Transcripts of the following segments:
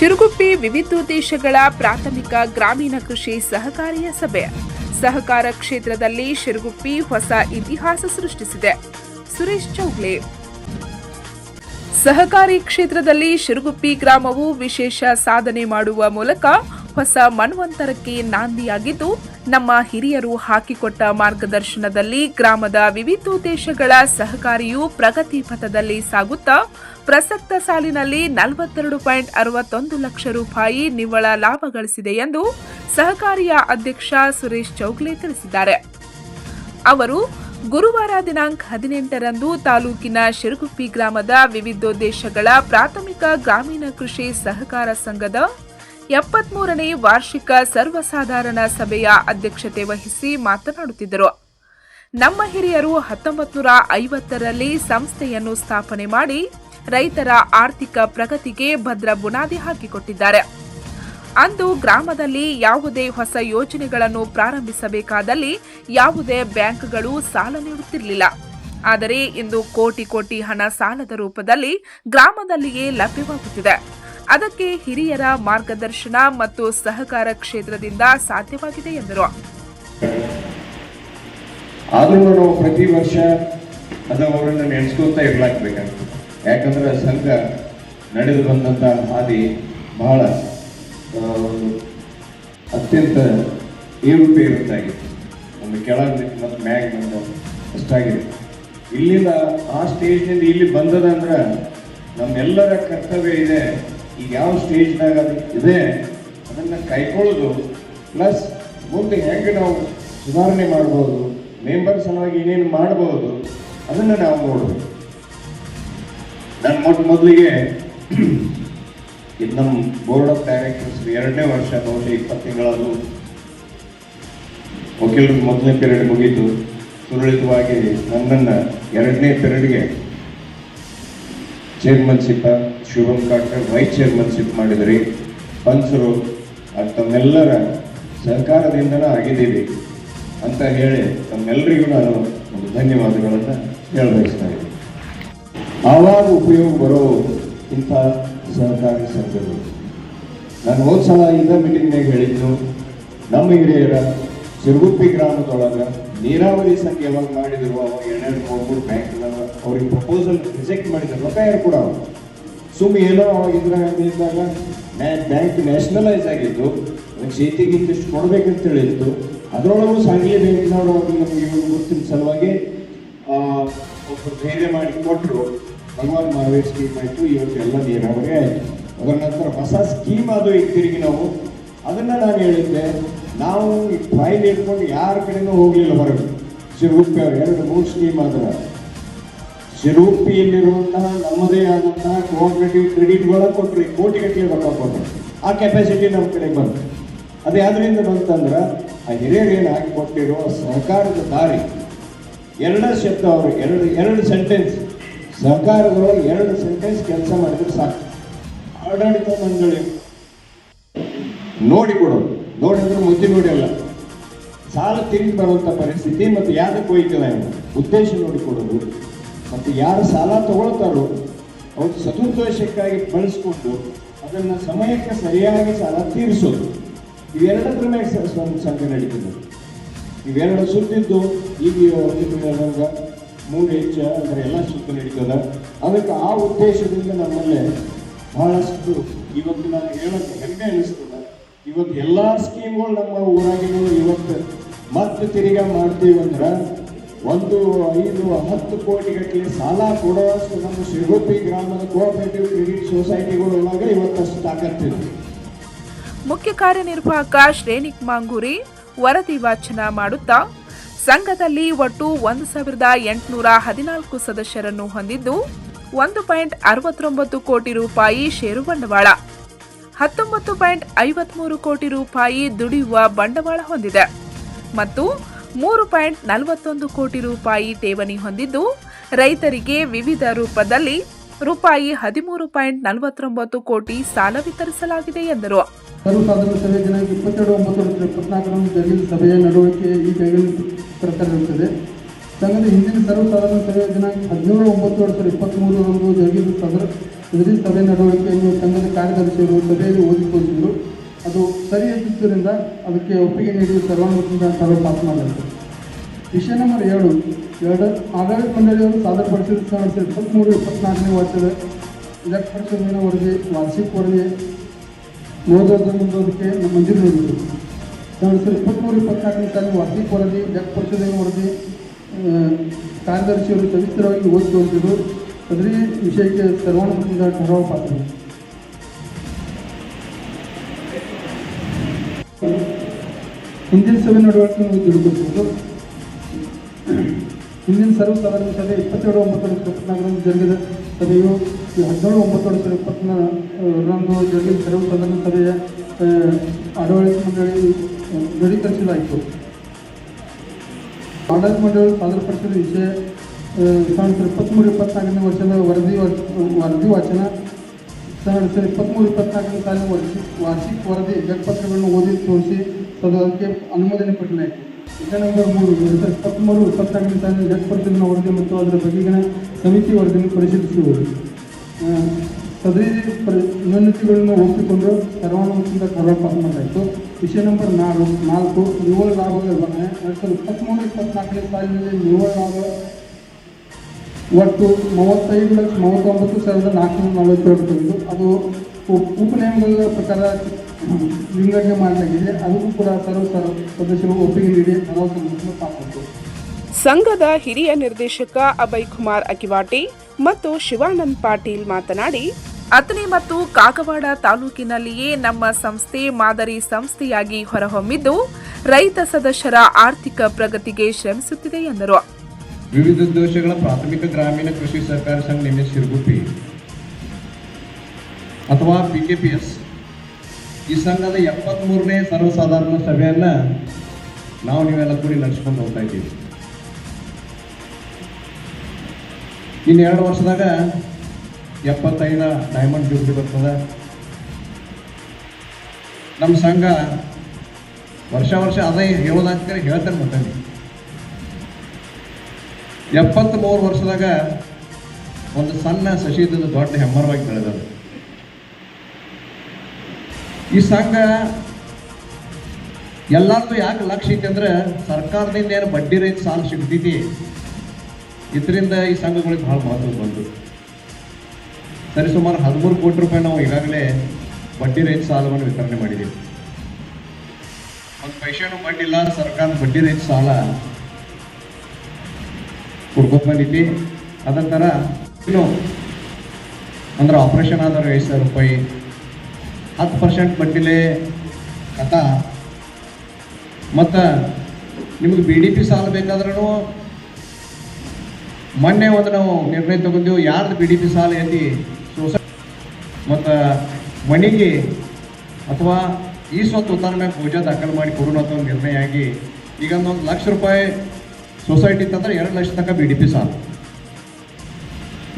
ಶಿರುಗುಪ್ಪಿ ವಿವಿಧೋದ್ದೇಶಗಳ ಪ್ರಾಥಮಿಕ ಗ್ರಾಮೀಣ ಕೃಷಿ ಸಹಕಾರಿಯ ಸಭೆ. ಸಹಕಾರ ಕ್ಷೇತ್ರದಲ್ಲಿ ಶಿರುಗುಪ್ಪಿ ಹೊಸ ಇತಿಹಾಸ ಸೃಷ್ಟಿಸಿದೆ. ಸುರೇಶ್ ಚೌಗ್ಲೆ. ಸಹಕಾರಿ ಕ್ಷೇತ್ರದಲ್ಲಿ ಶಿರುಗುಪ್ಪಿ ಗ್ರಾಮವು ವಿಶೇಷ ಸಾಧನೆ ಮಾಡುವ ಮೂಲಕ ಹೊಸ ಮನ್ವಂತರಕ್ಕೆ ನಾಂದಿಯಾಗಿದ್ದು ನಮ್ಮ ಹಿರಿಯರು ಹಾಕಿಕೊಟ್ಟ ಮಾರ್ಗದರ್ಶನದಲ್ಲಿ ಗ್ರಾಮದ ವಿವಿಧೋದ್ದೇಶಗಳ ಸಹಕಾರಿಯು ಪ್ರಗತಿ ಪಥದಲ್ಲಿ ಸಾಗುತ್ತಾ, ಪ್ರಸಕ್ತ ಸಾಲಿನಲ್ಲಿ ನಲವತ್ತೆರಡು ಪಾಯಿಂಟ್ ಅರವತ್ತೊಂದು ಲಕ್ಷ ರೂಪಾಯಿ ನಿವ್ವಳ ಲಾಭ ಗಳಿಸಿದೆ ಎಂದು ಸಹಕಾರಿಯ ಅಧ್ಯಕ್ಷ ಸುರೇಶ್ ಚೌಗ್ಲೆ ತಿಳಿಸಿದ್ದಾರೆ. ಅವರು ಗುರುವಾರ ದಿನಾಂಕ ಹದಿನೆಂಟರಂದು ತಾಲೂಕಿನ ಶಿರಗುಪ್ಪಿ ಗ್ರಾಮದ ವಿವಿಧೋದ್ದೇಶಗಳ ಪ್ರಾಥಮಿಕ ಗ್ರಾಮೀಣ ಕೃಷಿ ಸಹಕಾರ ಸಂಘದ ಎಪ್ಪತ್ಮೂರನೇ ವಾರ್ಷಿಕ ಸರ್ವಸಾಧಾರಣ ಸಭೆಯ ಅಧ್ಯಕ್ಷತೆ ವಹಿಸಿ ಮಾತನಾಡುತ್ತಿದ್ದರು. ನಮ್ಮ ಹಿರಿಯರು ಹತ್ತೊಂಬತ್ತು ನೂರ ಐವತ್ತರಲ್ಲಿ ಸಂಸ್ಥೆಯನ್ನು ಸ್ಥಾಪನೆ ಮಾಡಿ ರೈತರ ಆರ್ಥಿಕ ಪ್ರಗತಿಗೆ ಭದ್ರ ಬುನಾದಿ ಹಾಕಿಕೊಟ್ಟಿದ್ದಾರೆ. ಅಂದು ಗ್ರಾಮದಲ್ಲಿ ಯಾವುದೇ ಹೊಸ ಯೋಜನೆಗಳನ್ನು ಪ್ರಾರಂಭಿಸಬೇಕಾದಲ್ಲಿ ಯಾವುದೇ ಬ್ಯಾಂಕ್ಗಳು ಸಾಲ ನೀಡುತ್ತಿರಲಿಲ್ಲ. ಆದರೆ ಇಂದು ಕೋಟಿ ಕೋಟಿ ಹಣ ಸಾಲದ ರೂಪದಲ್ಲಿ ಗ್ರಾಮದಲ್ಲಿಯೇ ಲಭ್ಯವಾಗುತ್ತಿದೆ. ಅದಕ್ಕೆ ಹಿರಿಯರ ಮಾರ್ಗದರ್ಶನ ಮತ್ತು ಸಹಕಾರ ಕ್ಷೇತ್ರದಿಂದ ಸಾಧ್ಯವಾಗಿದೆ ಎಂದರು. ಆದರೂ ಪ್ರತಿ ವರ್ಷ ಅದು ಅವರನ್ನು ನೆನೆಸ್ಕೊತಾ ಇರ್ಲಾಕ್ಬೇಕಾಗ್ತದೆ. ಯಾಕಂದ್ರೆ ಸಂಘ ನಡೆದು ಬಂದಂಥ ಹಾದಿ ಬಹಳ ಅತ್ಯಂತ ಏರುಪೇರುತ್ತಾಗಿತ್ತು ಒಂದು ಕೆಳಗೆ ಮತ್ತು ಮ್ಯಾಗ್ ಬಂದ ಅಷ್ಟಾಗಿದೆ ಇಲ್ಲಿಂದ ಆ ಸ್ಟೇಜ್ನಿಂದ ಇಲ್ಲಿ ಬಂದದ ಅಂದ್ರೆ ನಮ್ಮೆಲ್ಲರ ಕರ್ತವ್ಯ ಇದೆ. ಈಗ ಯಾವ ಸ್ಟೇಜ್ನಾಗ ಅದು ಇದೆ ಅದನ್ನು ಕೈಕೊಳ್ಳೋದು ಪ್ಲಸ್ ಮುಂದೆ ಹೆಂಗೆ ನಾವು ಸುಧಾರಣೆ ಮಾಡ್ಬೋದು ಮೆಂಬರ್ ಸಲುವಾಗಿ ಏನೇನು ಮಾಡ್ಬೋದು, ಅದನ್ನು ನಾವು ನೋಡಬೇಕು. ನಾನು ಮೊಟ್ಟ ಮೊದಲಿಗೆ ಇದು ನಮ್ಮ ಬೋರ್ಡ್ ಆಫ್ ಡೈರೆಕ್ಟರ್ಸ್ ಎರಡನೇ ವರ್ಷ, ಬಹುಶಃ ಇಪ್ಪತ್ತು ತಿಂಗಳದು ವಕೀಲರು ಮೊದಲನೇ ಪೀರಿಯಡ್ ಮುಗೀತು. ಸುರಳಿತವಾಗಿ ನನ್ನನ್ನು ಎರಡನೇ ಪೀರಿಯಡ್ಗೆ ಚೇರ್ಮನ್ಶಿಪ್ ಶುಭಂ ಕಾಟ್ಕರ್ ವೈಸ್ ಚೇರ್ಮನ್ಶಿಪ್ ಮಾಡಿದ್ರಿ. ಪಂಚರು ಅದು ತಮ್ಮೆಲ್ಲರ ಸಹಕಾರದಿಂದನೇ ಆಗಿದ್ದೀವಿ ಅಂತ ಹೇಳಿ ತಮ್ಮೆಲ್ಲರಿಗೂ ನಾನು ಒಂದು ಧನ್ಯವಾದಗಳನ್ನು ಹೇಳಬಯಸ್ತಾ ಇದ್ದೀನಿ ಆವಾಗ ಉಪಯೋಗ ಬರೋ ಇಂಥ ಸಹಕಾರಿ ಸಂಘಗಳು. ನಾನು ಹೋದ ಸಲ ಇಂಥ ಮೀಟಿಂಗ್ನಾಗ ಹೇಳಿದ್ದು, ನಮ್ಮ ಹಿರಿಯರ ಸಿರುಗುಪ್ಪಿ ಗ್ರಾಮದೊಳಗೆ ನೀರಾವರಿ ಸಂಘ ಯಾವಾಗ ಮಾಡಿದ್ರು, ಅವಾಗ ಎರಡೆರಡು ಮೂರು ಮೂರು ಬ್ಯಾಂಕ್ನಾಗ ಅವ್ರಿಗೆ ಪ್ರಪೋಸಲ್ ರಿಜೆಕ್ಟ್ ಮಾಡಿದ್ರು, ರೊಕ್ಕ ಯಾರು ಕೂಡ ಸುಮ್ಮನೆ ಏನೋ ಇದ್ರ ಇದ್ದಾಗ ಬ್ಯಾಂಕ್ ನ್ಯಾಷನಲೈಸ್ ಆಗಿತ್ತು. ಶೇತಿಗೆ ಇಂತಿಷ್ಟು ಕೊಡ್ಬೇಕಂತ ಹೇಳಿತ್ತು. ಅದರೊಳಗೂ ಸಾಂಗ್ಲಿ ಬ್ಯಾಂಕ್ನವರು ನಮಗೆ ಗೊತ್ತಿನ ಸಲುವಾಗಿ ಒಬ್ಬರು ಧೈರ್ಯ ಮಾಡಿ ಕೊಟ್ಟರು ಭಗವಾನ್ ಮಹಾವೀರ್ ಸ್ಕೀಮ್ ಆಯಿತು ಇವತ್ತೆಲ್ಲ ನೀರಾವರಿ ಆಯಿತು. ಅದರ ನಂತರ ಹೊಸ ಸ್ಕೀಮ್ ಅದು ಈಗ ತಿರುಗಿ ನಾವು. ಅದನ್ನು ನಾನು ಹೇಳಿದ್ದೆ, ನಾವು ಈ ಫೈಲ್ ಇಟ್ಕೊಂಡು ಯಾರ ಕಡೆನೂ ಹೋಗಲಿಲ್ಲ ಹೊರಗೆ. ಶ್ರೀ ಅವ್ರು, ಎರಡು, ಮೂರು ಸ್ಕೀಮ್ ಆದ್ರೆ. ಶಿರೂಪಿಯಲ್ಲಿರುವಂತಹ ನಮ್ಮದೇ ಆದಂತಹ ಕೋಆಪರೇಟಿವ್ ಕ್ರೆಡಿಟ್ಗಳ ಕೊಟ್ಟರು ಕೋಟಿಗಟ್ಟಲೆ ರೊಕ್ಕ ಕೊಟ್ಟರು ಆ ಕೆಪಾಸಿಟಿ ನಮ್ಮ ಕಡೆ ಬಂತು. ಅದು ಯಾವ್ದ್ರಿಂದ ಬಂತಂದ್ರೆ ಆ ಹಿರಿಯರು ಹಾಕಿ ಕೊಟ್ಟಿರೋ ಸಹಕಾರದ ದಾರಿ. ಎರಡು ಶಬ್ದ ಅವರು, ಎರಡು ಎರಡು ಸೆಂಟೆನ್ಸ್ ಸಹಕಾರಗಳು ಎರಡು ಸೆಂಟೆನ್ಸ್ ಕೆಲಸ ಮಾಡಿದ್ರೆ ಸಾಕು. ಆಡಳಿತ ಮಂಡಳಿ ನೋಡಿ ಕೊಡೋದು ನೋಡಿದ್ರೆ ಮುದ್ದೆ ನೋಡಿಲ್ಲ ಸಾಲ ತಿಂದು ಬರುವಂಥ ಪರಿಸ್ಥಿತಿ ಮತ್ತು ಯಾವ್ದಕ್ಕೆ ಹೋಯ್ತಿಲ್ಲ? ಉದ್ದೇಶ ನೋಡಿ ಕೊಡೋದು. ಮತ್ತು ಯಾರು ಸಾಲ ತಗೊಳ್ತಾರೋ ಅವ್ರು ಸದುದ್ದೇಶಕ್ಕಾಗಿ ಬಳಸ್ಕೊಂಡು ಅದನ್ನು ಸಮಯಕ್ಕೆ ಸರಿಯಾಗಿ ಸಾಲ ತೀರಿಸೋದು. ಇವೆರಡರ ಮೇಲೆ ಸಂಘ ನಡೀತದೆ. ಇವೆರಡು ಸುದ್ದಿದ್ದು ಈಗ ನಂಗೆ ಮೂರು ಹೆಚ್ಚು ಅಂದರೆ ಎಲ್ಲ ಸುತ್ತ ನಡೀತದೆ. ಅದಕ್ಕೆ ಆ ಉದ್ದೇಶದಿಂದ ನಮ್ಮಲ್ಲೇ ಬಹಳಷ್ಟು ಇವತ್ತು ನಾನು ಹೇಳೋಕ್ಕೆ ಹೆಮ್ಮೆ ಅನಿಸ್ತದೆ. ಇವತ್ತು ಎಲ್ಲ ಸ್ಕೀಮ್ಗಳು ನಮ್ಮ ಊರಾಗಿನೂ ಇವತ್ತು ಮತ್ತೆ ತಿರುಗಾ ಮಾಡ್ತೀವಿ ಅಂದ್ರೆ ಒಂದು, ಐದು, ಹತ್ತು ಕೋಟಿ ಗಟ್ಟಲೆ ಸಾಲ ಕೊಡುವಷ್ಟು ನಮ್ಮ ಶಿರಗುಪ್ಪಿ ಗ್ರಾಮದ ಕೋಆಪರೇಟಿವ್ ಕ್ರೆಡಿಟ್ ಸೊಸೈಟಿಗಳು ಒಳಗೆ ಇವತ್ತಷ್ಟು ತಾಕತ್ತಿದೆ. ಮುಖ್ಯ ಕಾರ್ಯನಿರ್ವಾಹಕ ಶ್ರೇಣಿಕ್ ಮಾಂಗೂರಿ ವರದಿ ವಾಚನ ಮಾಡುತ್ತಾ, ಸಂಘದಲ್ಲಿ ಒಟ್ಟು ಒಂದು ಸಾವಿರದ ಎಂಟುನೂರ ಹದಿನಾಲ್ಕು ಸದಸ್ಯರನ್ನು ಹೊಂದಿದ್ದು, ಒಂದು ಪಾಯಿಂಟ್ ಅರವತ್ತೊಂಬತ್ತು ಕೋಟಿ ರೂಪಾಯಿ ಷೇರು ಬಂಡವಾಳ, ಹತ್ತೊಂಬತ್ತು ಪಾಯಿಂಟ್ ಐವತ್ಮೂರು ಕೋಟಿ ರೂಪಾಯಿ ದುಡಿಯುವ ಬಂಡವಾಳ ಹೊಂದಿದೆ. ಮತ್ತು ಮೂರು ಪಾಯಿಂಟ್ ನಲವತ್ತೊಂದು ಕೋಟಿ ರೂಪಾಯಿ ಠೇವಣಿ ಹೊಂದಿದ್ದು, ರೈತರಿಗೆ ವಿವಿಧ ರೂಪದಲ್ಲಿ ರೂಪಾಯಿ ಹದಿಮೂರು ಪಾಯಿಂಟ್ ನಲವತ್ತೊಂಬತ್ತು ಕೋಟಿ ಸಾಲ ವಿತರಿಸಲಾಗಿದೆ ಎಂದರು. ದಿನಾಂಕ ಸಂಘದ ಹಿಂದಿನ ಸಭೆಯ ದಿನಾಂಕ ಹದಿನೇಳು ಒಂಬತ್ತು ಸಾವಿರದ ಸಭೆ ನಡವಳಿಕೆಯನ್ನು ಸಂಘದ ಸಭೆಯಲ್ಲಿ ಓದಿ ತೋರಿಸಿದರು ಅದು ಸರಿ ಇದ್ದುದರಿಂದ ಅದಕ್ಕೆ ಒಪ್ಪಿಗೆ ನೀಡಿ ಸರ್ವಾನುಮತದಿಂದ ಸಭೆ ಪಾಸ್ ಮಾಡಬೇಕು ವಿಷಯ ನಂಬರ್ ಏಳು, ಎರಡು ಆಡಳಿತ ಮಂಡಳಿಯವರು ಸಾದರಪಡಿಸಿದ ಸಾವಿರದ ಇಪ್ಪತ್ತ್ಮೂರು ಇಪ್ಪತ್ನಾಲ್ಕನೇ ವರ್ಷದ ಪರಿಶೋಧನೆ ವರದಿ, ವಾರ್ಷಿಕ ವರದಿ ಓದೋದಕ್ಕೆ ಮಂಜೂರು ನೀಡಿದರು. ಎರಡು ಸಾವಿರದ ಇಪ್ಪತ್ತ್ಮೂರು ಇಪ್ಪತ್ನಾಲ್ಕನೇ ಸಾಲಿನ ವಾರ್ಷಿಕ ವರದಿ ಜಗ್ ಪರಿಶೋಧನೆ ವರದಿ ಕಾರ್ಯದರ್ಶಿಯವರು ಸವಿಸ್ತರವಾಗಿ ಓದಿಕೊಂಡಿದ್ದರು ಅದರಲ್ಲಿ ಅದರ ವಿಷಯಕ್ಕೆ ಸರ್ವಾನುಮತದಿಂದ ಠರಾವು ಪಾತ್ರ ಹಿಂದಿನ ಸಭೆ ನಡವಳಿಕೆಯನ್ನು ತಿಳಿದುಕೊಳ್ಳಬಹುದು ಹಿಂದಿನ ಸರ್ವ ಸಾಧಾರಣ ಸಭೆ ಇಪ್ಪತ್ತೆರಡು ಒಂಬತ್ತು ಇಪ್ಪತ್ನಾಲ್ಕರಂದು ಜರುಗಿದ ಸಭೆಯು ಹದಿನೇಳು ಒಂಬತ್ತು ಎರಡು ಸಾವಿರದ ಇಪ್ಪತ್ನಾಲ್ಕರಂದು ಜರುಗಿದ ಸರ್ವಸಾಧಾರಣ ಸಭೆಯ ಆ, ಆಡಳಿತ ಮಂಡಳಿ ದೃಢೀಕರಿಸಲಾಯಿತು ಆಡಳಿತ ಮಂಡಳಿ ಸಾದರಪಡಿಸಿದ ವಿಷಯ ಆ, ಸಾವಿರದ ಇಪ್ಪತ್ತ್ಮೂರು ಇಪ್ಪತ್ನಾಲ್ಕನೇ ವರ್ಷದ ವರದಿ ವರದಿ ವಾಚನ ಸಾವಿರದ ಸಾವಿರದ ಇಪ್ಪತ್ತ್ಮೂರು ಇಪ್ಪತ್ನಾಲ್ಕನೇ ಸಾಲಿನ ವಾರ್ಷಿಕ ವಾರ್ಷಿಕ ವರದಿ ಲೆಕ್ಕಪತ್ರಗಳನ್ನು ಓದಿ ತೋರಿಸಿ ಅದು ಅದಕ್ಕೆ ಅನುಮೋದನೆ ಪಡೆಯಲಾಯಿತು ವಿಷಯ ನಂಬರ್ ಮೂರು, ಎರಡು ಸಾವಿರದ ಇಪ್ಪತ್ತ್ಮೂರು ಇಪ್ಪತ್ನಾಲ್ಕನೇ ಸಾಲಿನ ಜಗಪತ್ರಗಳ ವರದಿ ಮತ್ತು ಅದರ ಬಗೆಗಿನ ಸಮಿತಿ ವರದಿಯನ್ನು ಪರಿಶೀಲಿಸುವುದು ಸದರಿ ನ್ಯೂನತೆಗಳನ್ನು ಒಪ್ಪಿಕೊಂಡು ಸರ್ವಾನುಮತದಿಂದ ಕರ್ವ ಪಾಸ್ ಮಾಡಲಾಯಿತು. ವಿಷಯ ನಂಬರ್ ನಾಲ್ಕು ನಾಲ್ಕು, ನಿವ್ವಳ ಲಾಭ ನಿರ್ವಹಣೆ ಎರಡು ಸಾವಿರದ ಇಪ್ಪತ್ತ್ಮೂರು ಇಪ್ಪತ್ನಾಲ್ಕನೇ ಸಾಲಿನಲ್ಲಿ ನಿವ್ವಳ ಲಾಭ ಒಟ್ಟು ಮೂವತ್ತೈದು ಲಕ್ಷ ಮೂವತ್ತೊಂಬತ್ತು ಸಾವಿರದ ನಾಲ್ಕುನೂರ ನಲವತ್ತೇಳು ಅದು ಉಪ್- ಉಪನಿಯಮಗಳ ಪ್ರಕಾರ ವಿಂಗಡಣೆ ಮಾಡಲಾಗಿದೆ. ಅದಕ್ಕೂ ಕೂಡ ಸರ್ವ ಸದಸ್ಯರು ಒಪ್ಪಿಗೆ ನೀಡಿ ಸಂಘದ ಹಿರಿಯ ನಿರ್ದೇಶಕ ಅಭಯ್ ಕುಮಾರ್ ಅಕಿವಾಟಿ ಮತ್ತು ಶಿವಾನಂದ್ ಪಾಟೀಲ್ ಮಾತನಾಡಿ ಅಥಣಿ ಮತ್ತು ಕಾಗವಾಡ ತಾಲೂಕಿನಲ್ಲಿಯೇ ನಮ್ಮ ಸಂಸ್ಥೆ ಮಾದರಿ ಸಂಸ್ಥೆಯಾಗಿ ಹೊರಹೊಮ್ಮಿದ್ದು ರೈತ ಸದಸ್ಯರ ಆರ್ಥಿಕ ಪ್ರಗತಿಗೆ ಶ್ರಮಿಸುತ್ತಿದೆ ಎಂದರು. ವಿವಿಧ ಉದ್ದೇಶಗಳ ಪ್ರಾಥಮಿಕ ಗ್ರಾಮೀಣ ಕೃಷಿ ಸಹಕಾರ ಸಂಘ ಶಿರಗುಪ್ಪಿ ಅಥವಾ ಪಿ ಕೆ ಪಿ ಎಸ್ ಈ ಸಂಘದ ಎಪ್ಪತ್ತ್ಮೂರನೇ ಸರ್ವಸಾಧಾರಣ ಸಭೆಯನ್ನು ನಾವು ನೀವೆಲ್ಲ ಕೂಡಿ ನಡೆಸ್ಕೊಂಡು ಹೋಗ್ತಾ ಇದ್ದೀವಿ. ಇನ್ನು ಎರಡು ವರ್ಷದಾಗ ಎಪ್ಪತ್ತೈದ ಡೈಮಂಡ್ ಜೂಬ್ಲಿ ಬರ್ತದೆ. ನಮ್ಮ ಸಂಘ ವರ್ಷ ವರ್ಷ ಅದೇ ಹೇಳೋದಾಗ್ತಾರೆ ಹೇಳ್ತಾರೆ ಮತ್ತೆ. ಎಪ್ಪತ್ತ್ಮೂರು ವರ್ಷದಾಗ ಒಂದು ಸಣ್ಣ ಸಶೀತದ ದೊಡ್ಡ ಹೆಮ್ಮರವಾಗಿ ಬೆಳೆದದು ಈ ಸಂಘ ಎಲ್ಲಾರ್ದು ಯಾಕೆ ಲಕ್ಷ್ಯ ಐತಿ ಸರ್ಕಾರದಿಂದ ಏನು ಬಡ್ಡಿ ರೈತ ಸಾಲ ಸಿಗ್ತೈತಿ. ಇದರಿಂದ ಈ ಸಂಘಗಳಿಗೆ ಭಾಳ ಮಹತ್ವ ಬಂತು. ಸರಿ, ಸುಮಾರು ಹದಿಮೂರು ಕೋಟಿ ರೂಪಾಯಿ ನಾವು ಈಗಾಗಲೇ ಬಡ್ಡಿ ರೈತ ಸಾಲವನ್ನು ವಿತರಣೆ ಮಾಡಿದ್ದೀವಿ ಒಂದು ಪೈಸೆನೂ ಮಾಡಿಲ್ಲ ಇಲ್ಲ ಸರ್ಕಾರ ಬಡ್ಡಿ ರೈತ ಸಾಲ ಕೊಡ್ಕೊತ ಬಂದಿದ್ವಿ. ಅದೇ ಥರ ಇನ್ನು ಅಂದ್ರೆ ಆಪರೇಷನ್ ಆದವ್ರು ಐದು ಸಾವಿರ ರೂಪಾಯಿ ಹತ್ತು ಪರ್ಸೆಂಟ್ ಬಡ್ಡಿಲೆ ಕಥ ಮತ್ತು ನಿಮಗೆ ಬಿ ಡಿ ಪಿ ಸಾಲ ಬೇಕಾದ್ರೂ ಮೊನ್ನೆ ಒಂದು ನಾವು ನಿರ್ಣಯ ತಗೊಂಡೆವು ಯಾರ್ದು ಬಿ ಡಿ ಪಿ ಸಾಲ ಐತಿ ಸೋಸ ಮತ್ತು ಮನೆಗೆ ಅಥವಾ ಈ ಸ್ವತ್ತು ಮ್ಯಾಗ ಪೂಜಾ ದಾಖಲು ಮಾಡಿ ಕೊಡೋಣ ಅಂತ ಒಂದು ನಿರ್ಣಯ ಆಗಿ ಈಗ ಒಂದು ಲಕ್ಷ ರೂಪಾಯಿ ಸೊಸೈಟಿ ತಂದ್ರೆ ಎರಡು ಲಕ್ಷ ತನಕ ಬಿ ಡಿ ಪಿ ಸಾಲ.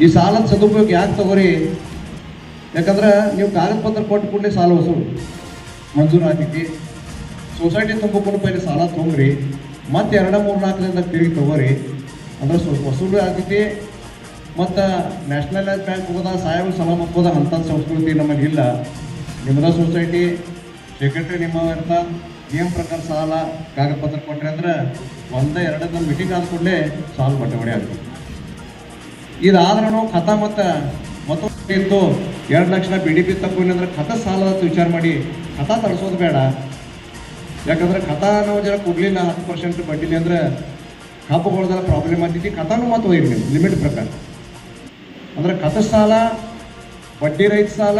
ಈ ಸಾಲದ ಸದುಪಯೋಗ ಯಾಕೆ ತಗೋರಿ? ಯಾಕಂದ್ರೆ ನೀವು ಕಾಗದ ಪತ್ರ ಕೊಟ್ಟು ಕೂಡಲೇ ಸಾಲ ವಸೂಲು. ಮಂಜೂರು ಸೊಸೈಟಿ ತುಂಬಿಕೊಂಡು ಪೈಲೆ ಸಾಲ ತೊಗೊಂಡ್ರಿ, ಮತ್ತೆ ಎರಡ ಮೂರು ನಾಲ್ಕರಿಂದ ತಿರುಗಿ ತಗೋರಿ, ಅಂದ್ರೆ ಸ್ವಲ್ಪ ವಸೂಲು ಆಗ್ತೈತಿ. ಮತ್ತು ನ್ಯಾಷನಲ್ ಬ್ಯಾಂಕ್ ಹೋದ ಸಾಯಂ ಸಲ ಹೋದ ಅಂಥ ಸಂಸ್ಕೃತಿ ನಮ್ಮಲ್ಲಿ ಇಲ್ಲ. ನಿಮ್ಮದ ಸೊಸೈಟಿ ಸೆಕ್ರೆಟರಿ ನಿಮ್ಮ ಇರ್ತ, ನಿಯಮ ಪ್ರಕಾರ ಸಾಲ, ಕಾಗದ ಪತ್ರ ಕೊಟ್ರಿ ಅಂದ್ರೆ ಒಂದೇ ಎರಡನ್ನ ಮೀಟಿಂಗ್ ಆದ ಕೂಡಲೇ ಸಾಲ ಬಟ್ಟೆ ಆಗ್ತದೆ ಇದಾದ್ರೂ ಕಥಾ ಮತ್ತು ಮತ್ತೊಂದು ಇತ್ತು. ಎರಡು ಲಕ್ಷ ಬಿ ಡಿ ಪಿ ತಪ್ಪು ಅಂದ್ರೆ ಖತ ಸಾಲ ವಿಚಾರ ಮಾಡಿ, ಖತ ತರಿಸೋದು ಬೇಡ. ಯಾಕಂದ್ರೆ ಖತ ನಾವು ಜರ ಕೊಡಲಿಲ್ಲ ಹತ್ತು ಪರ್ಸೆಂಟ್ ಬಡ್ಡಿಲಿ ಅಂದ್ರೆ ಕಬ್ಬುಗಳದೆಲ್ಲ ಪ್ರಾಬ್ಲಮ್ ಆಗ್ತೈತಿ. ಖತಾನು ಮತ್ತು ಒಯ್ರಿ ನೀವು ಲಿಮಿಟ್ ಪ್ರಕಾರ. ಅಂದ್ರೆ ಖತ ಸಾಲ, ಬಡ್ಡಿ ರೈತ ಸಾಲ,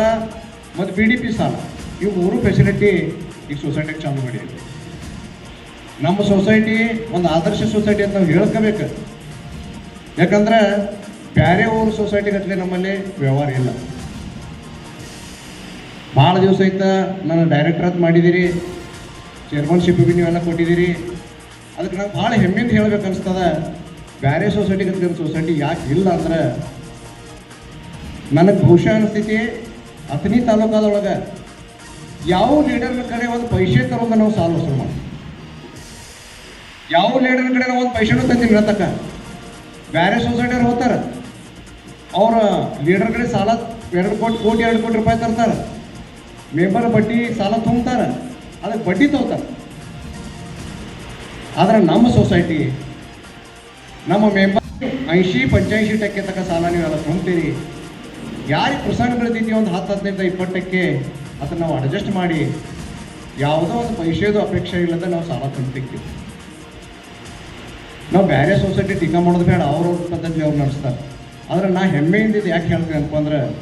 ಮತ್ತು ಬಿ ಡಿ ಪಿ ಸಾಲ, ಇವು ಮೂರು ಫೆಸಿಲಿಟಿ ಈಗ ಸೊಸೈಟಿಗೆ ಚಾಲು ಮಾಡಿ ನಮ್ಮ ಸೊಸೈಟಿ ಒಂದು ಆದರ್ಶ ಸೊಸೈಟಿ ಅಂತ ನಾವು ಹೇಳ್ಕೋಬೇಕು. ಯಾಕಂದ್ರೆ ಬೇರೆ ಊರು ಸೊಸೈಟಿ ಗಟ್ಟಲೆ ನಮ್ಮಲ್ಲಿ ವ್ಯವಹಾರ ಇಲ್ಲ. ಭಾಳ ದಿವಸ ಆಯ್ತಾ ನಾನು ಡೈರೆಕ್ಟರ್ ಅಂತ ಮಾಡಿದ್ದೀರಿ ಚೇರ್ಮನ್ಶಿಪ್ ಬಿ ನೀವೆಲ್ಲ ಕೊಟ್ಟಿದ್ದೀರಿ ಅದಕ್ಕೆ ನಾವು ಭಾಳ ಹೆಮ್ಮೆಯಿಂದ ಹೇಳ್ಬೇಕು ಅನಿಸ್ತದ ಬೇರೆ ಸೊಸೈಟಿ ಗಟ್ಟಲೆ ಸೊಸೈಟಿ ಯಾಕೆ ಇಲ್ಲ ಅಂದ್ರೆ ನನಗೆ ಬಹುಶಃ ಅನಿಸ್ತೈತಿ ಅಥಣಿ ತಾಲೂಕಾದೊಳಗೆ ಯಾವ ಲೀಡರ್ನ ಕಡೆ ಒಂದು ಪೈಸೆ ತರೋದು ನಾವು ಸಾಲ ವಸೂಲು ಮಾಡಿ ಯಾವ ಲೀಡರ್ ಕಡೆ ನಾವು ಒಂದು ಪೈಸೆನೂ ತಂದಿಲ್ಲ ತಕ್ಕ ಬೇರೆ ಸೊಸೈಟಿಯವ್ರು ಹೋಗ್ತಾರೆ. ಅವ್ರ ಲೀಡರ್ ಕಡೆ ಸಾಲ ಎರಡು ಕೋಟಿ ಕೋಟಿ, ಎರಡು ಕೋಟಿ ರೂಪಾಯಿ ತರ್ತಾರೆ. ಮೆಂಬರ್ ಬಡ್ಡಿ ಸಾಲ ತುಂಬ್ತಾರೆ. ಅದಕ್ಕೆ ಬಡ್ಡಿ ತಗೋತಾರೆ. ಆದರೆ ನಮ್ಮ ಸೊಸೈಟಿ ನಮ್ಮ ಮೆಂಬರ್ ಐಂಶಿ ಪಂಚಾಯಿಸಿ ಟಕ್ಕೆ ತಕ್ಕ ಸಾಲ ನೀವೆಲ್ಲ ತುಂಬ್ತೀರಿ ಯಾರಿಗೆ ಪ್ರಸಂಗ ಬೆಳೆದೈತಿ ಒಂದು ಹತ್ತು, ಹದಿನೈದ, ಇಪ್ಪತ್ತಕ್ಕೆ ಅದನ್ನು ನಾವು ಅಡ್ಜಸ್ಟ್ ಮಾಡಿ, ಯಾವುದೋ ಒಂದು ಪೈಸೆದು ಅಪೇಕ್ಷೆ ಇಲ್ಲದೆ ನಾವು ಸಾಲ ತುಂಬ್ತಿರ್ತೀವಿ ನಾವು ಬೇರೆ ಸೊಸೈಟಿ ಟೀಕಾ ಮಾಡೋದು ಬೇಡ, ಅವ್ರವ್ರ ಪದ್ಧತಿ ಅವ್ರು ನಡೆಸ್ತಾರೆ. ಆದ್ರೆ ನಾ ಹೆಮ್ಮೆಯಿಂದ ಇದು ಯಾಕೆ ಹೇಳ್ತೀನಿ ಅಂತಂದ್ರೆ ಅಂದ್ರೆ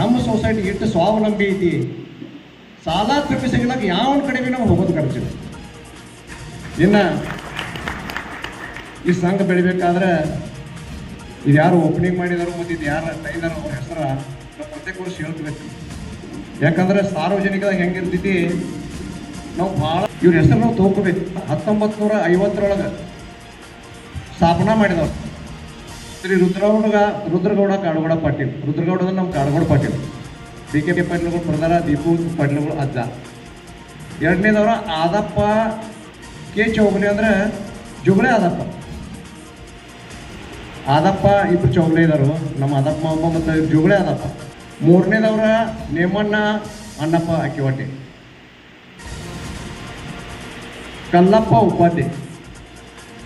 ನಮ್ಮ ಸೊಸೈಟಿ ಎಷ್ಟು ಸ್ವಾವಲಂಬಿ ಐತಿ. ಸಾಲ ತಪ್ಪಿಸಿಗ್ಲಾಕ ಯಾವ ಕಡೆಗೆ ನಾವು ಹೋಗೋದು ಖರ್ಚಿಲ್ಲ ಇನ್ನು ಈ ಸಂಘ ಬೆಳಿಬೇಕಾದ್ರೆ ಇದು ಯಾರು ಓಪನಿಂಗ್ ಮಾಡಿದಾರೋ ಮತ್ತು ಇದು ಯಾರು ಟೈಲರ್ ಅವ್ರ ಹೆಸರ ನಾವು ಪ್ರತ್ಯೇಕ ವರ್ಷ ಯಾಕಂದ್ರೆ ಸಾರ್ವಜನಿಕದಾಗ ಹೆಂಗಿರ್ತೈತಿ, ನಾವು ಭಾಳ ಇವ್ರ ಹೆಸರು ನಾವು ತೊಗೋಬೇಕು ಹತ್ತೊಂಬತ್ತು ನೂರ ಐವತ್ತರೊಳಗೆ ಸ್ಥಾಪನಾ ಮಾಡಿದವ್ರು. ಶ್ರೀ ರುದ್ರಗೌಡ ರುದ್ರಗೌಡ ಕಾಡುಗೌಡ ಪಾಟೀಲ್. ರುದ್ರಗೌಡ ಅಂದ್ರೆ ನಮ್ಮ ಕಾಡುಗೌಡ ಪಾಟೀಲ್. ಡಿ ಕೆ ಪಾಟೀಲ್ಗಳು ಪ್ರಧಾನ, ದೀಪು ಪಾಟೀಲ್ಗಳು ಅಜ್ಜ. ಎರಡನೇದವ್ರ ಆದಪ್ಪ ಕೆ ಚೌಗಲಿ ಅಂದ್ರೆ ಜುಗಳೆ ಆದಪ್ಪ. ಆದಪ್ಪ ಇಬ್ಬರು ಚೌಗಲೆ ಇದಾರು. ನಮ್ಮ ಆದಪ್ಪ ಅಮ್ಮ ಮತ್ತು ಜುಗಳೆ ಆದಪ್ಪ. ಮೂರನೇದವ್ರ ನೇಮಣ್ಣ, ಅಣ್ಣಪ್ಪ ಅಕ್ಕಿವಟ್ಟಿ ಕಲ್ಲಪ್ಪ ಉಪಾಧ್ಯ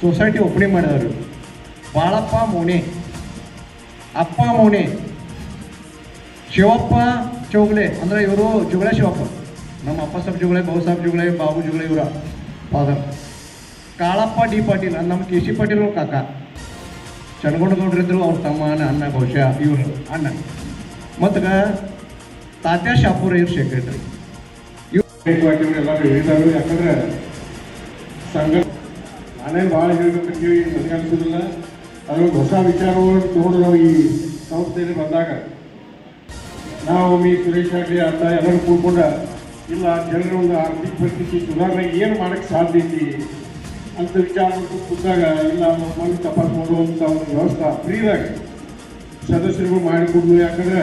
ಸೊಸೈಟಿ ಓಪನಿಂಗ್ ಮಾಡಿದವರು. ಬಾಳಪ್ಪ ಮೋನೆ, ಅಪ್ಪ ಮೋನೆ, ಶಿವಪ್ಪ ಚೌಗಲೆ, ಅಂದ್ರೆ ಇವರು ಜುಗಳೆ ಶಿವಪ್ಪ. ನಮ್ಮ ಅಪ್ಪ ಸಾಬ್ ಜುಗಳೆ ಬಾಬು ಸಾಬ್ ಜುಗಳೆ, ಬಾಬು ಜುಗಳೆ ಇವರ ಫಾದರ್ ಕಾಳಪ್ಪ ಡಿ ಪಾಟೀಲ್ ನಮ್ಮ ಕೆ ಸಿ ಪಾಟೀಲ್ ಅವ್ರ ಕಾಕ. ಚನ್ನಗೊಂಡಗೌಡ್ರಿದ್ರು ಅವ್ರ ತಮ್ಮ ಅಣ್ಣ, ಬಹುಶಃ ಇವರು, ಅಣ್ಣ. ಮತ್ತು ತಾತ್ಯ ಶಾಪೂರ್ ಇವ್ರ ಸೆಕ್ರೆಟರಿ ಇವ್ರು ಎಲ್ಲರೂ ಹೇಳಿದಾರು ಯಾಕಂದ್ರೆ ಸಂಘ ನಾನೇ ಭಾಳ ಹೇಳ್ಬೇಕಂತೀವಿ ನನಗೆ ಅನ್ಸೋದಿಲ್ಲ ಅದೊಂದು ಹೊಸ ವಿಚಾರಗಳನ್ನು ತಗೊಂಡು ಈ ಸಂಸ್ಥೆಯಲ್ಲಿ ಬಂದಾಗ ನಾವು ಮೀ ಸುರೇಶ್ ಆಗಲಿ ಅಂತ ಎಲ್ಲರೂ ಕೂಡ್ಕೊಂಡ ಇಲ್ಲ, ಜನರ ಒಂದು ಆರ್ಥಿಕ ಪರಿಸ್ಥಿತಿ ಸುಧಾರಣೆ ಏನು ಮಾಡಕ್ಕೆ ಸಾಧ್ಯ ಐತಿ ಅಂತ ವಿಚಾರ ಮಾಡ್ಕೊಂಡು ಕೂತಾಗ, ಇಲ್ಲ ಮನೆ ತಪಾಸ್ ಮಾಡುವಂಥ ಒಂದು ವ್ಯವಸ್ಥೆ ಫ್ರೀದಾಗ ಸದಸ್ಯರುಗಳು ಮಾಡಿಕೊಡ್ಲು. ಯಾಕಂದ್ರೆ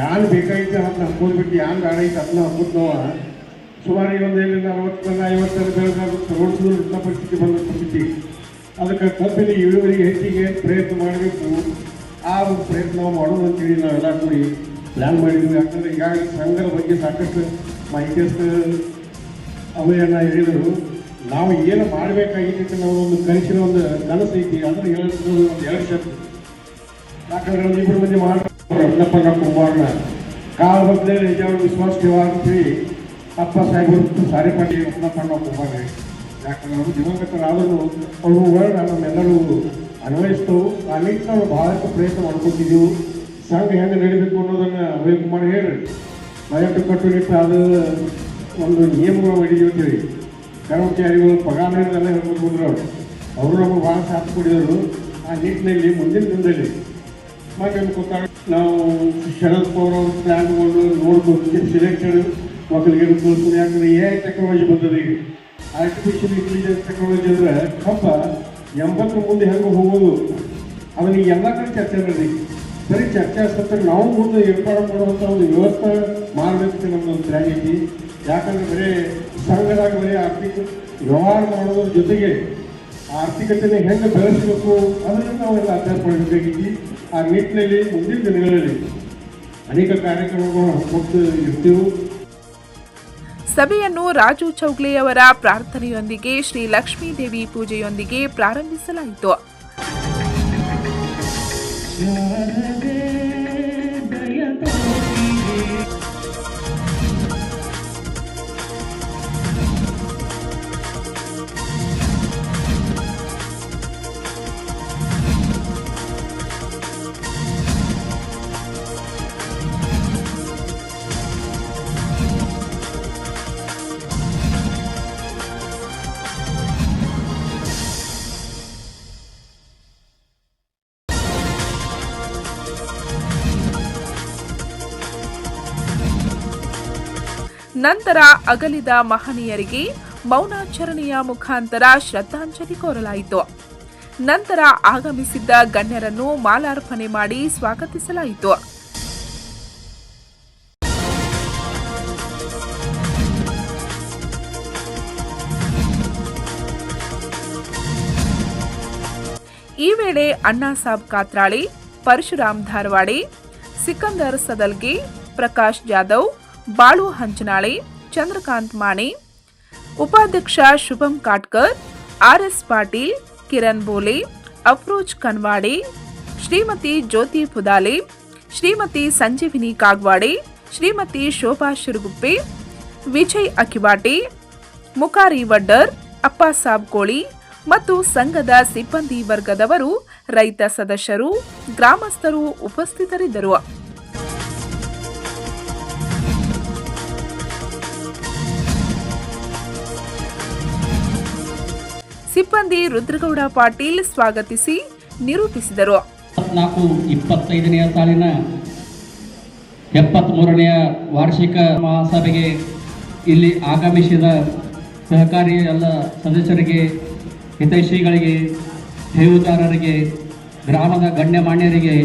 ಯಾರು ಬೇಕಾಗಿತ್ತು ಅದನ್ನ ಹಾಕೋದ್ಬಿಟ್ಟು ಯಾರು ಗಾಡೈತೆ ಅದನ್ನ ಹಾಕೋದು ಸುಮಾರು ಈ ಒಂದು ಅರವತ್ತು ಐವತ್ತು ಐವತ್ತರ ಬೆಳೆದಾಗ ಪರಿಸ್ಥಿತಿ ಬಂದ ಪರಿಸ್ಥಿತಿ ಅದಕ್ಕೆ ಕಬ್ಬಿನ ಇಳುವರಿಗೆ ಹೆಚ್ಚಿಗೆ ಪ್ರಯತ್ನ ಮಾಡಬೇಕು. ಆ ಒಂದು ಪ್ರಯತ್ನ ಮಾಡೋದು ಅಂತೇಳಿ ನಾವೆಲ್ಲ ಕೂಡಿ ಪ್ಲ್ಯಾನ್ ಮಾಡಿದ್ವಿ. ಯಾಕಂದರೆ ಈಗಾಗಲೇ ಸಂಘದ ಬಗ್ಗೆ ಸಾಕಷ್ಟು ಮಾಹಿತಿಯಷ್ಟು ಅವೆಲ್ಲ ಹೇಳಿದರು. ನಾವು ಏನು ಮಾಡಬೇಕಾಗಿತ್ತು ನಾವು ಒಂದು ಕನಸಿನ ಒಂದು ಕನಸು ಐತಿ. ಅದನ್ನು ಹೇಳೋದು ಒಂದು ಎರಡು ಶಬ್ದ. ಯಾಕಂದ್ರೆ ಇಬ್ಬರು ಮಂದಿ ಮಾಡಿ ರತ್ನಪ್ಪನ ಕುಮಾರನ ಕಾಲ ಬದಲೇ ನಿಜವಾಗಿ ವಿಶ್ವಾಸ ಅಂತೀವಿ ಅಪ್ಪ ಸಾಹೇಬರು ಸಾರಿ ಪಾಟಿ ರತ್ನಪ್ಪನ ಕುಮಾರ ಯಾಕಂದ್ರೆ ಅವರು ದಿವಂಗತರಾದರೂ ಅವರು ವರ್ಣ ನಮ್ಮೆಲ್ಲರೂ ಅನ್ವಯಿಸ್ತವು ಆ ನಿಟ್ಟಿನ ನಾವು ಬಹಳಷ್ಟು ಪ್ರಯತ್ನ ಮಾಡ್ಕೊತಿದ್ದೆವು. ಸಂಘ ಹೆಂಗೆ ನಡಿಬೇಕು ಅನ್ನೋದನ್ನು ಅಭಯ ಕುಮಾರ್ ಹೇಳ್ರಿ. ದಯವಿಟ್ಟು ಕಟ್ಟುನಿಟ್ಟು ಅದು ಒಂದು ನಿಯಮಗಳು ಮಾಡಿದೀವಿ ಅಂತೇಳಿ ಕರ್ಮಚಾರಿಗಳು ಪಗಾರ ಎಲ್ಲ ಹೇಳ್ಕೊಂಡು ಬಂದ್ರು ಅವರು. ಅವರು ನಮಗೆ ಭಾಳ ಸಾಥ್ ಕೊಡಿದರು. ಆ ನಿಟ್ಟಿನಲ್ಲಿ ಮುಂದಿನ ದಿನದಲ್ಲಿ ಮತ್ತೆ ಗೊತ್ತಾಗ ನಾವು ಶರದ್ ಪವಾರ್ ಅವ್ರ ಪ್ಲ್ಯಾನ್ ತಗೊಂಡು ನೋಡ್ಕೊಂಡು ಸಿಲೆಕ್ಟೆಡ್ ಮಕ್ಕಳಿಗೆ ಯಾಕಂದ್ರೆ ಎ ಐ ಟೆಕ್ನಾಲಜಿ ಬಂದದ ಈಗ ಆರ್ಟಿಫಿಷಿಯಲ್ ಇಂಟೆಲಿಜೆನ್ಸ್ ಟೆಕ್ನಾಲಜಿ ಅಂದ್ರೆ ಕಬ್ಬ ಎಂಬತ್ತು ಮುಂದೆ ಹೆಂಗೆ ಹೋಗೋದು. ಅವನಿಗೆ ಎಲ್ಲ ಕಡೆ ಚರ್ಚೆ ಮಾಡಿ ಸರಿ ಚರ್ಚೆ ಸತ್ತರ ನಾವು ಮುಂದೆ ಏರ್ಪಾಡು ಮಾಡುವಂಥ ಒಂದು ವ್ಯವಸ್ಥೆ ಮಾಡಬೇಕು ನಮ್ದು ಒಂದು ಐತಿ. ಯಾಕಂದ್ರೆ ಬರೀ ಸಂಘದಾಗ ಬರೀ ಆರ್ಥಿಕ ವ್ಯವಹಾರ ಮಾಡೋದ್ರ ಜೊತೆಗೆ ಆರ್ಥಿಕತೆನ ಹೆಂಗೆ ಬೆಳೆಸಬೇಕು ಅದನ್ನು ನಾವೆಲ್ಲ ಅಭ್ಯಾಸ ಮಾಡಬೇಕಾಗಿತ್ತು ಆ ನಿಟ್ಟಿನಲ್ಲಿ ಮುಂದಿನ ದಿನಗಳಲ್ಲಿ ಅನೇಕ ಕಾರ್ಯಕ್ರಮಗಳು ಹಾಕೊಂಡು ಇರ್ತೀವಿ. ಸಭೆಯನ್ನು ರಾಜು ಚೌಗ್ಲೆಯವರ ಪ್ರಾರ್ಥನೆಯೊಂದಿಗೆ ಶ್ರೀ ಲಕ್ಷ್ಮೀದೇವಿ ಪೂಜೆಯೊಂದಿಗೆ ಪ್ರಾರಂಭಿಸಲಾಯಿತು. ನಂತರ ಅಗಲಿದ ಮಹನೀಯರಿಗೆ ಮೌನಾಚರಣೆಯ ಮುಖಾಂತರ ಶ್ರದ್ಧಾಂಜಲಿ ಕೋರಲಾಯಿತು. ನಂತರ ಆಗಮಿಸಿದ್ದ ಗಣ್ಯರನ್ನು ಮಾಲಾರ್ಪಣೆ ಮಾಡಿ ಸ್ವಾಗತಿಸಲಾಯಿತು. ಈ ವೇಳೆ ಅಣ್ಣಾಸಾಬ್ ಕಾತ್ರಾಳಿ, ಪರಶುರಾಮ್ ಧಾರವಾಡಿ, ಸಿಕಂದರ್ ಸದಲ್ಗಿ ಪ್ರಕಾಶ್ ಜಾಧವ್ ಬಾಳು ಹಂಚನಾಳೆ, ಚಂದ್ರಕಾಂತ್ ಮಾಣೆ. ಉಪಾಧ್ಯಕ್ಷ ಶುಭಂ ಕಾಟ್ಕರ್, ಆರ್ ಎಸ್ ಪಾಟೀಲ್, ಕಿರಣ್ ಬೋಲೆ, ಅಫ್ರೋಜ್ ಕನ್ವಾಡಿ, ಶ್ರೀಮತಿ ಜ್ಯೋತಿ ಪುದಾಲೆ, ಶ್ರೀಮತಿ ಸಂಜೀವಿನಿ ಕಾಗ್ವಾಡೆ, ಶ್ರೀಮತಿ ಶೋಭಾ ಶಿರುಗುಪ್ಪೆ, ವಿಜಯ್ ಅಕಿವಾಟೆ ಮುಕಾರಿ ವಡ್ಡರ್ ಅಪ್ಪಾಸಾಬ್ ಕೋಳಿ ಮತ್ತು ಸಂಘದ ಸಿಬ್ಬಂದಿ ವರ್ಗದವರು ರೈತ ಸದಸ್ಯರು, ಗ್ರಾಮಸ್ಥರು ಉಪಸ್ಥಿತರಿದ್ದರು. ಸಿಬ್ಬಂದಿ ರುದ್ರಗೌಡ ಪಾಟೀಲ್ ಸ್ವಾಗತಿಸಿ ನಿರೂಪಿಸಿದರು. ಇಪ್ಪತ್ನಾಲ್ಕು ಇಪ್ಪತ್ತೈದನೆಯ ಸಾಲಿನ ಎಪ್ಪತ್ತ್ಮೂರನೆಯ ವಾರ್ಷಿಕ ಮಹಾಸಭೆಗೆ ಇಲ್ಲಿ ಆಗಮಿಸಿದ ಸಹಕಾರಿ ಎಲ್ಲ ಸದಸ್ಯರಿಗೆ ಹಿತೈಷಿಗಳಿಗೆ ಠೇವುದಾರರಿಗೆ ಗ್ರಾಮದ ಗಣ್ಯಮಾನ್ಯರಿಗೆ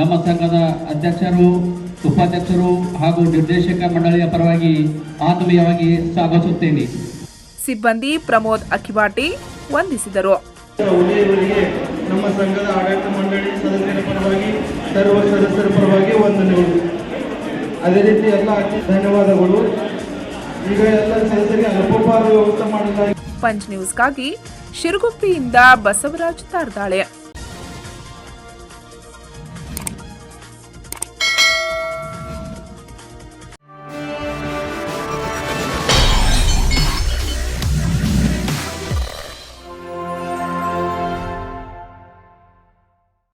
ನಮ್ಮ ಸಂಘದ ಅಧ್ಯಕ್ಷರು ಉಪಾಧ್ಯಕ್ಷರು ಹಾಗೂ ನಿರ್ದೇಶಕ ಮಂಡಳಿಯ ಪರವಾಗಿ ಆತ್ಮೀಯವಾಗಿ ಸ್ವಾಗತಿಸುತ್ತೇನೆ. ಸಿಬ್ಬಂದಿ ಪ್ರಮೋದ್ ಅಕಿವಾಟಿ ವಂದಿಸಿದರು. ನಮ್ಮ ಸಂಘದ ಆಡಳಿತ ಮಂಡಳಿ ಸದಸ್ಯರ ಪರವಾಗಿ ಸರ್ವ ಸದಸ್ಯರ ಪರವಾಗಿ ವಂದನೆಗಳು. ಅದೇ ರೀತಿ ಎಲ್ಲ ಧನ್ಯವಾದಗಳು. ಈಗ ಎಲ್ಲ ಸದಸ್ಯರಿಗೆ ಅಲ್ಪೋಪಹಾರ ವ್ಯವಸ್ಥೆ ಮಾಡಲಾಗಿದೆ ಪಂಚ್ ನ್ಯೂಸ್ಗಾಗಿ ಶಿರಗುಪ್ಪಿಯಿಂದ ಬಸವರಾಜ್ ತಾರ್ದಾಳೆ.